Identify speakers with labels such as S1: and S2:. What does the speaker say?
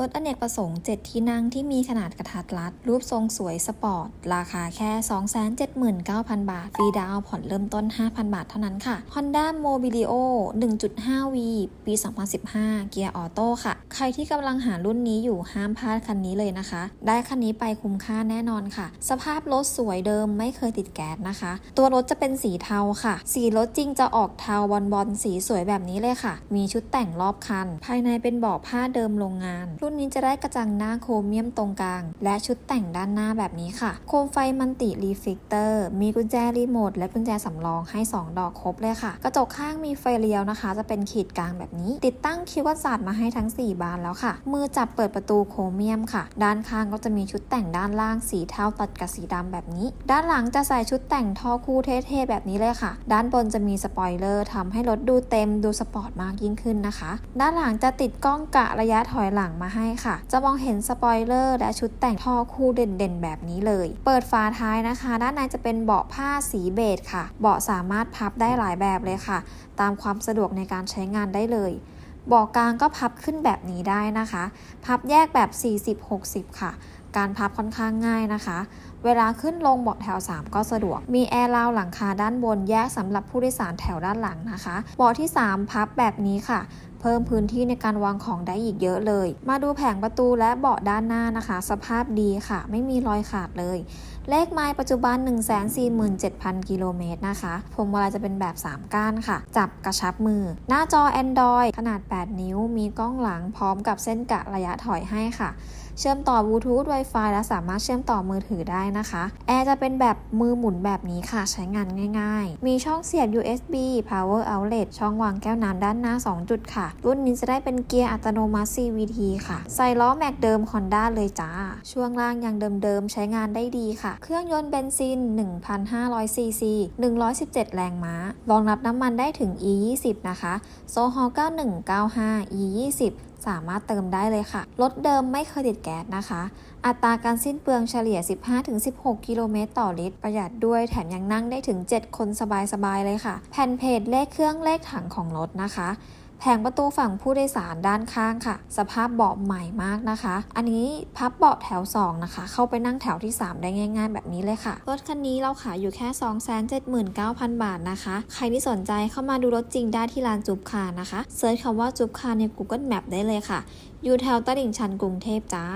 S1: รถอเนกประสงค์ 7 ที่นั่งที่มีขนาดกระทัดรัด รูปทรงสวยสปอร์ต ราคาแค่ 279,000 บาท ฟรีดาวน์ผ่อนเริ่มต้น 5,000 บาทเท่านั้นค่ะ Honda Mobilio 1.5V ปี 2015 เกียร์ออโต้ค่ะ ใครที่กำลังหารุ่นนี้อยู่ห้ามพลาดคันนี้เลยนะคะ ได้คันนี้ไปคุ้มค่าแน่นอนค่ะ สภาพรถสวยเดิมไม่เคยติดแก๊สนะคะ ตัวรถจะเป็นสีเทาค่ะ สีรถจริงจะออกเทาบอลบอลสีสวยแบบนี้เลยค่ะ มีชุดแต่งรอบคัน ภายในเป็นเบาะผ้าเดิมโรงงานรุ่นนี้จะได้กระจังหน้าโครเมียมตรงกลาง และชุดแต่งด้านหน้าแบบนี้ค่ะ โคมไฟมันติรีฟิกเตอร์ มีกุญแจรีโมทและกุญแจสำรองให้ 2 ดอกครบเลยค่ะ กระจกข้างมีไฟเลี้ยวนะคะ จะเป็นขีดกลางแบบนี้ ติดตั้งคิววัดศาสตร์มาให้ทั้ง 4 บานแล้วค่ะ มือจับเปิดประตูโครเมียมค่ะ ด้านข้างก็จะมีชุดแต่งด้านล่างสีเทาตัดกับสีดำแบบนี้ ด้านหลังจะใส่ชุดแต่งท่อคู่เท่ๆแบบนี้เลยค่ะ ด้านบนจะมีสปอยเลอร์ทำให้รถดูเต็มดูสปอร์ตมากยิ่งขึ้นนะคะ ด้านหลังจะติดกล้องกะระยะถอยหลังมาให้ค่ะ จะมองเห็นสปอยเลอร์และชุดแต่งท่อคู่เด่นๆ แบบนี้เลย เปิดฝาท้ายนะคะ ด้านในจะเป็นเบาะผ้าสีเบจค่ะ เบาะสามารถพับได้หลายแบบเลยค่ะ ตามความสะดวกในการใช้งานได้เลยเบาะกลางก็พับขึ้นแบบนี้ได้นะคะ พับแยกแบบ 40-60 ค่ะการพับค่อนข้างง่ายนะคะ เวลาขึ้นลงเบาะแถว 3 ก็สะดวก มีแอร์ราวหลังคาด้านบนแยกสำหรับผู้โดยสารแถวด้านหลังนะคะ เบาะที่ 3 พับแบบนี้ค่ะ เพิ่มพื้นที่ในการวางของได้อีกเยอะเลย มาดูแผงประตูและเบาะด้านหน้านะคะ สภาพดีค่ะ ไม่มีรอยขาดเลย เลขไมล์ปัจจุบัน 147,000 กิโลเมตรนะคะพวงมาลัยจะเป็นแบบ 3 ก้านค่ะ จับกระชับมือ หน้าจอ Android ขนาด 8 นิ้ว มีกล้องหลังพร้อมกับเส้นกะระยะถอยให้ค่ะ เชื่อมต่อบลูทูธ Wi-Fi และสามารถเชื่อมต่อมือถือได้นะคะแอร์จะเป็นแบบมือหมุนแบบนี้ค่ะใช้งานง่าย ๆ มีช่องเสียบ USB Power Outlet ช่องวางแก้วน้ำด้านหน้า 2 จุดค่ะ รุ่นนี้จะได้เป็นเกียร์อัตโนมัติ CVT ค่ะ ใส่ล้อแม็กเดิม Honda เลยจ้า ช่วงล่างยังเดิมๆ ใช้งานได้ดีค่ะ เครื่องยนต์เบนซิน 1,500ซีซี117 แรงม้า รองรับน้ำมันได้ถึง E20 นะคะ โซฮอล9195 E20 สามารถเติมได้เลยค่ะ รถเดิมไม่เคยติดแก๊สนะคะ อัตราการสิ้นเปลืองเฉลี่ย 15-16 กิโลเมตรต่อลิตร ประหยัดด้วยแถมยังนั่งได้ถึง 7 คนสบายๆเลยค่ะ แผ่นเพจเลขเครื่องเลขถังของรถนะคะ แผงประตูฝั่งผู้โดยสารด้านข้างค่ะ สภาพเบาะใหม่มากนะคะ อันนี้พับเบาะแถว 2 นะคะ เข้าไปนั่งแถวที่ 3 ได้ง่าย ๆ แบบนี้เลยค่ะ รถคันนี้เราขายอยู่แค่ 279,000 บาทนะคะ ใครที่สนใจเข้ามาดูรถจริงได้ที่ร้านจุบคานะคะเซิร์ชคำว่าจุบคาใน Google Map ได้เลยค่ะ อยู่แถวตลิ่งชันกรุงเทพจ้า